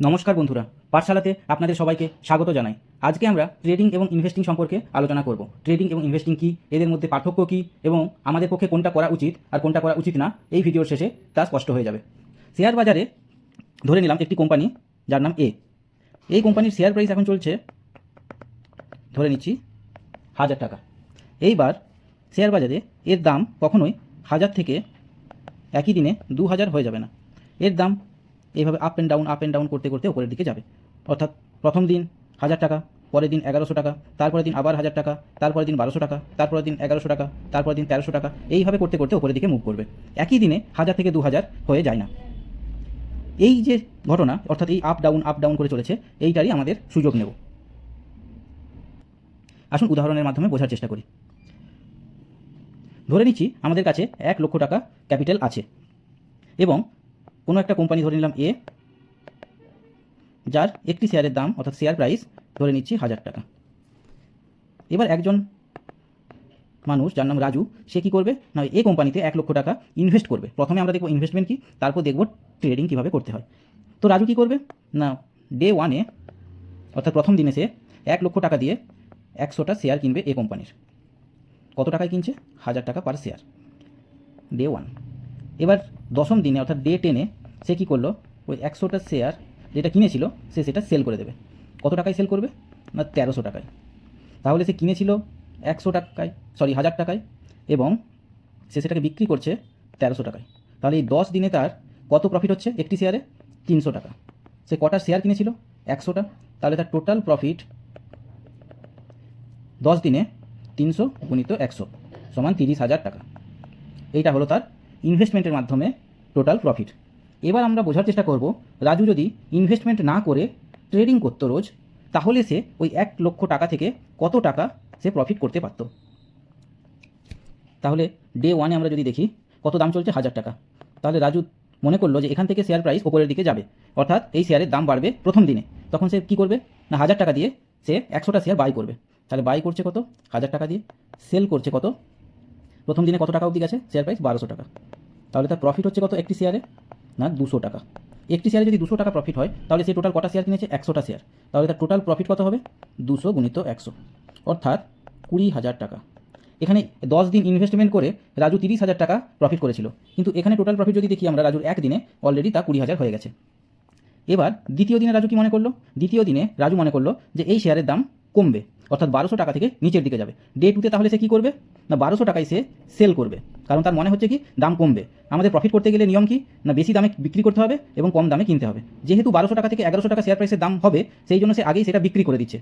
নমস্কার বন্ধুরা, পাঠশালাতে আপনাদের সবাইকে স্বাগত জানাই। আজকে আমরা ট্রেডিং এবং ইনভেস্টিং সম্পর্কে আলোচনা করব। ট্রেডিং এবং ইনভেস্টিং কী, এদের মধ্যে পার্থক্য কী, এবং আমাদের পক্ষে কোনটা করা উচিত আর কোনটা করা উচিত না, এই ভিডিওর শেষে তা স্পষ্ট হয়ে যাবে। শেয়ার বাজারে ধরে নিলাম একটি কোম্পানি যার নাম এ এই কোম্পানির শেয়ার প্রাইস এখন চলছে, ধরে নিচ্ছি, হাজার টাকা। এইবার শেয়ার বাজারে এর দাম কখনোই হাজার থেকে একই দিনে দু হাজার হয়ে যাবে না। এর দাম এইভাবে up and down up and down করতে করতে উপরের দিকে যাবে। অর্থাৎ প্রথম দিন হাজার টাকা, পরের দিন এগারোশো টাকা, তারপরের দিন আবার হাজার টাকা, তারপরের দিন বারোশো টাকা, তারপরের দিন এগারোশো টাকা, তারপরের দিন তেরোশো টাকা, এইভাবে করতে করতে উপরের দিকে মুভ করবে। একই দিনে হাজার থেকে দু হাজার হয়ে যায় না। এই যে ঘটনা, অর্থাৎ এই আপ ডাউন আপ ডাউন করে চলেছে, এইটারই আমাদের সুযোগ নেব। আসুন উদাহরণের মাধ্যমে বোঝার চেষ্টা করি। ধরে নিচ্ছি আমাদের কাছে এক লক্ষ টাকা ক্যাপিটাল আছে এবং কোনো একটা কোম্পানি ধরে নিলাম এ যার একটি শেয়ারের দাম, অর্থাৎ শেয়ার প্রাইস ধরে নিচ্ছি হাজার টাকা। এবার একজন মানুষ যার নাম রাজু, সে কী করবে? না, এ কোম্পানিতে এক লক্ষ টাকা ইনভেস্ট করবে। প্রথমে আমরা দেখব ইনভেস্টমেন্ট কী, তারপর দেখব ট্রেডিং কীভাবে করতে হয়। তো রাজু কী করবে? না ডে ওয়ানে অর্থাৎ প্রথম দিনে সে এক লক্ষ টাকা দিয়ে একশোটা শেয়ার কিনবে এ কোম্পানির। কত টাকায় কিনছে? হাজার টাকা পার শেয়ার ডে ওয়ান এবার দশম দিনে, অর্থাৎ ডে টেনে সে কী করল? ওই একশোটা শেয়ার যেটা কিনেছিল, সে সেটা সেল করে দেবে। কত টাকায় সেল করবে? না, তেরোশো টাকায়। তাহলে সে কিনেছিল একশো টাকায় সরি হাজার টাকায় এবং সে সেটাকে বিক্রি করছে তেরোশো টাকায়। তাহলে এই দশ দিনে তার কত প্রফিট হচ্ছে একটি শেয়ারে তিনশো টাকা। সে কটা শেয়ার কিনেছিল? একশোটা। তাহলে তার টোটাল প্রফিট দশ দিনে তিনশো গুণিত একশো সমান তিরিশ হাজার টাকা। এইটা হলো তার ইনভেস্টমেন্টের মাধ্যমে টোটাল প্রফিট এবার আমরা বোঝার চেষ্টা করব, রাজু যদি ইনভেস্টমেন্ট না করে ট্রেডিং করতো রোজ, তাহলে সে ওই এক লক্ষ টাকা থেকে কত টাকা সে প্রফিট করতে পারত? তাহলে ডে ওয়ানে আমরা যদি দেখি, কত দাম চলছে? হাজার টাকা। তাহলে রাজু মনে করল যে এখান থেকে শেয়ার প্রাইস ওপরের দিকে যাবে। অর্থাৎ এই শেয়ারের দাম বাড়বে প্রথম দিনে। তখন সে কী করবে? না, হাজার টাকা দিয়ে সে একশোটা শেয়ার বাই করবে। তাহলে বাই করছে কত? হাজার টাকা দিয়ে। সেল করছে কত? প্রথম দিনে কত টাকা অবধি গেছে? শেয়ার প্রাইস বারোশো টাকা। তাহলে তার প্রফিট হচ্ছে কত একটি শেয়ারে না, দুশো টাকা। একটি শেয়ারে যদি দুশো টাকা প্রফিট হয়, তাহলে সে টোটাল কটা শেয়ার কিনেছে? একশোটা শেয়ার তাহলে তার টোটাল প্রফিট কত হবে? দুশো গুণিত একশো। অর্থাৎ কুড়ি হাজার টাকা। এখানে দশ দিন ইনভেস্টমেন্ট করে রাজু তিরিশ হাজার টাকা প্রফিট করেছিল। কিন্তু এখানে টোটাল প্রফিট যদি দেখি আমরা, রাজুর একদিনে অলরেডি তা কুড়ি হাজার হয়ে গেছে। এবার দ্বিতীয় দিনে রাজু কি মনে করল? দ্বিতীয় দিনে রাজু মনে করল যে এই শেয়ারের দাম কমবে। অর্থাৎ বারোশো টাকা থেকে নিচের দিকে যাবে। ডে টুতে তাহলে সে কী করবে? না, বারোশো টাকায় সে সেল করবে। কারণ তার মনে হচ্ছে কি? দাম কমবে। আমাদের প্রফিট করতে গেলে নিয়ম কি? না, বেশি দামে বিক্রি করতে হবে এবং কম দামে কিনতে হবে। যেহেতু বারোশো টাকা থেকে এগারোশো টাকা শেয়ার প্রাইসের দাম হবে, সেই জন্য সে আগেই সেটা বিক্রি করে দিচ্ছে।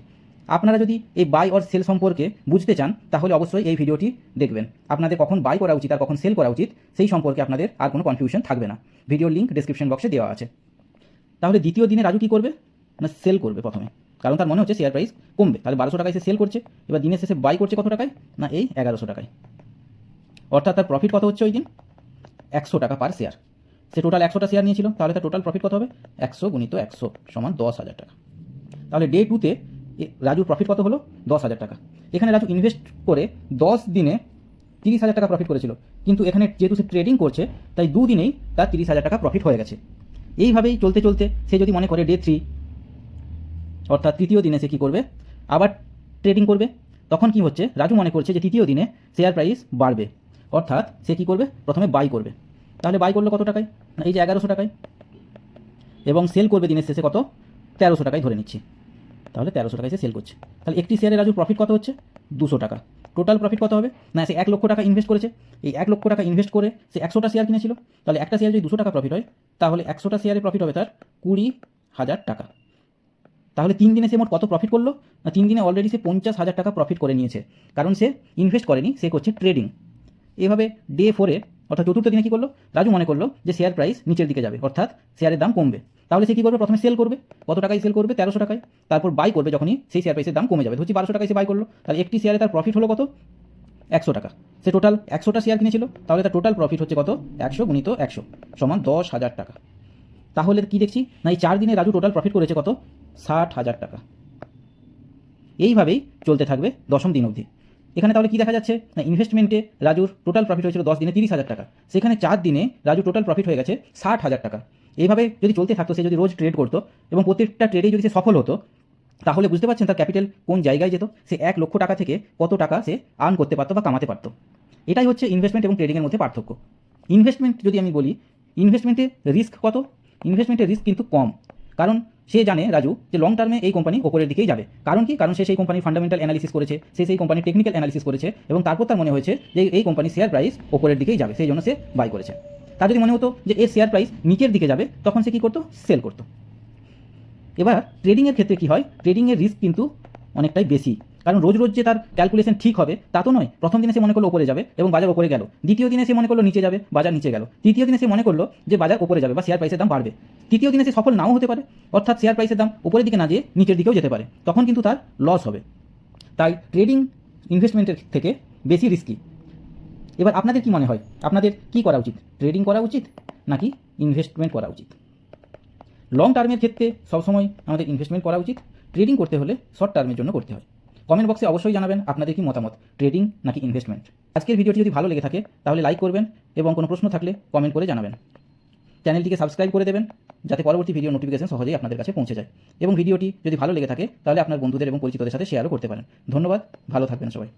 আপনারা যদি এই বাই অর সেল সম্পর্কে বুঝতে চান, তাহলে অবশ্যই এই ভিডিওটি দেখবেন। আপনাদের কখন বাই করা উচিত আর কখন সেল করা উচিত, সেই সম্পর্কে আপনাদের আর কোনো কনফিউশন থাকবে না। ভিডিওর লিঙ্ক ডিসক্রিপশন বক্সে দেওয়া আছে। তাহলে দ্বিতীয় দিনে রাজু কী করবে? না সেল করবে প্রথমে। কারণ তার মনে হচ্ছে শেয়ার প্রাইস কমবে। তাহলে বারোশো টাকায় সে সেল করছে। এবার দিনের শেষে বাই করছে কত টাকায়? না, এই এগারোশো টাকায়। অর্থাৎ তার প্রফিট কত হচ্ছে ওই দিন? একশো টাকা পার শেয়ার সে টোটাল একশোটা শেয়ার নিয়েছিল। তাহলে তার টোটাল প্রফিট কত হবে? একশো গুণিত একশো সমান দশ হাজার টাকা। তাহলে ডে টুতে রাজুর প্রফিট কত হলো? দশ হাজার টাকা। এখানে রাজু ইনভেস্ট করে দশ দিনে তিরিশ হাজার টাকা প্রফিট করেছিল। কিন্তু এখানে যেহেতু সে ট্রেডিং করছে, তাই দুদিনেই তার তিরিশ হাজার টাকা প্রফিট হয়ে গেছে। এইভাবেই চলতে চলতে সে যদি মনে করে ডে থ্রি অর্থাৎ তৃতীয় দিনে সে কী করবে? আবার ট্রেডিং করবে। তখন কি হচ্ছে? রাজু মনে করছে যে তৃতীয় দিনে শেয়ার প্রাইস বাড়বে। অর্থাৎ সে কী করবে? প্রথমে বাই করবে। তাহলে বাই করল কত টাকায়? না, এই যে এগারোশো টাকায়। এবং সেল করবে দিনের শেষে কত? তেরোশো টাকায় ধরে নিচ্ছি। তাহলে তেরোশো টাকায় সে সেল করছে। তাহলে একটি শেয়ারে রাজুর প্রফিট কত হচ্ছে? দুশো টাকা। টোটাল প্রফিট কত হবে? না, সে এক লক্ষ টাকা ইনভেস্ট করেছে। এই এক লক্ষ টাকা ইনভেস্ট করে সে একশোটা শেয়ার কিনেছিল। তাহলে একটা শেয়ার যদি দুশো টাকা প্রফিট হয়, তাহলে একশোটা শেয়ারে প্রফিট হবে তার কুড়ি হাজার টাকা। তাহলে তিন দিনে সে মোট কত প্রফিট করল? না, তিন দিনে অলরেডি সে পঞ্চাশ হাজার টাকা প্রফিট করে নিয়েছে। কারণ সে ইনভেস্ট করেনি, সে করছে ট্রেডিং এভাবে ডে ফোরে অর্থাৎ চতুর্থ দিনে কী করল? রাজু মনে করল যে শেয়ার প্রাইস নিচের দিকে যাবে, অর্থাৎ শেয়ারের দাম কমবে। তাহলে সে কী করবে? প্রথমে সেল করবে। কত টাকায় সেল করবে? তেরোশো টাকায়। তারপর বাই করবে যখনই, সেই শেয়ার প্রাইসের দাম কমে যাবে। ধরছি বারোশো টাকায় সে বাই করল। তাহলে একটি শেয়ারে তার প্রফিট হলো কত? একশো টাকা। সে টোটাল একশোটা শেয়ার কিনেছিল। তাহলে তার টোটাল প্রফিট হচ্ছে কত? একশো গুণিত একশো সমান দশ হাজার টাকা। তাহলে কি দেখছি? না, এই চার দিনে রাজু টোটাল প্রফিট করেছে কত? ষাট হাজার টাকা। এইভাবেই চলতে থাকবে দশম দিন অবধি। এখানে তাহলে কি দেখা যাচ্ছে? না ইনভেস্টমেন্টে রাজুর টোটাল প্রফিট হয়েছিল দশ দিনে তিরিশ হাজার টাকা। সেখানে চার দিনে রাজু টোটাল প্রফিট হয়ে গেছে ষাট হাজার টাকা। এইভাবে যদি চলতে থাকতো, সে যদি রোজ ট্রেড করতো এবং প্রত্যেকটা ট্রেডেই যদি সে সফল হতো, তাহলে বুঝতে পারছেন তার ক্যাপিটাল কোন জায়গায় যেত? সে এক লক্ষ টাকা থেকে কত টাকা সে আর্ন করতে পারতো বা কামাতে পারতো। এটাই হচ্ছে ইনভেস্টমেন্ট এবং ট্রেডিংয়ের মধ্যে পার্থক্য। ইনভেস্টমেন্ট যদি আমি বলি ইনভেস্টমেন্টে রিস্ক কত? ইনভেস্টমেন্টের রিস্ক কিন্তু কম। কারণ সে জানে, রাজু, যে লং টার্মে এই কোম্পানি ওপরের দিকেই যাবে। কারণ কি? কারণ সে সেই কোম্পানির ফান্ডামেন্টাল অ্যানালিসিস করেছে, সে সেই কোম্পানির টেকনিক্যাল অ্যানালিসিস করেছে, এবং তারপর তার মনে হয়েছে যে এই কোম্পানির শেয়ার প্রাইস ওপরের দিকেই যাবে, সেই জন্য সে বাই করেছে। তার যদি মনে হতো যে এর শেয়ার প্রাইস নিচের দিকে যাবে, তখন সে কী করতো? সেল করতো। এবার ট্রেডিংয়ের ক্ষেত্রে কী হয়? ট্রেডিংয়ের রিস্ক কিন্তু অনেকটাই বেশি। কারণ রোজ রোজ যে তার ক্যালকুলেশন ঠিক হবে, তা তো নয়। প্রথম দিনে সে মনে করল ওপরে যাবে এবং বাজার ওপরে গেল। দ্বিতীয় দিনে সে মনে করল নিচে যাবে, বাজার নিচে গেল। তৃতীয় দিনে সে মনে করল যে বাজার ওপরে যাবে বা শেয়ার প্রাইসের দাম বাড়বে। তৃতীয় দিনে সে সফল নাও হতে পারে, অর্থাৎ শেয়ার প্রাইসের দাম উপরের দিকে না যেয়ে নিচের দিকেও যেতে পারে। তখন কিন্তু তার লস হবে। তাই ট্রেডিং ইনভেস্টমেন্টের থেকে বেশি রিস্কি এবার আপনাদের কি মনে হয়? আপনাদের কি করা উচিত? ট্রেডিং করা উচিত নাকি ইনভেস্টমেন্ট করা উচিত? লং টার্মের ক্ষেত্রে সবসময় আমাদের ইনভেস্টমেন্ট করা উচিত। ট্রেডিং করতে হলে শর্ট টার্মের জন্য করতে হয়। কমেন্ট বক্সে অবশ্যই জানাবেন আপনাদের কি মতামত ট্রেডিং নাকি ইনভেস্টমেন্ট আজকের ভিডিওটি যদি ভালো লেগে থাকে, তাহলে লাইক করবেন এবং কোনো প্রশ্ন থাকলে কমেন্ট করে জানাবেন। চ্যানেলটিকে সাবস্ক্রাইব করে দেবেন, যাতে পরবর্তী ভিডিও নোটিফিকেশন সহজেই আপনাদের কাছে পৌঁছে যায়। এবং ভিডিওটি যদি ভালো লেগে থাকে, তাহলে আপনার বন্ধুদের এবং পরিচিতদের সাথে শেয়ারও করতে পারেন। ধন্যবাদ, ভালো থাকবেন সবাই।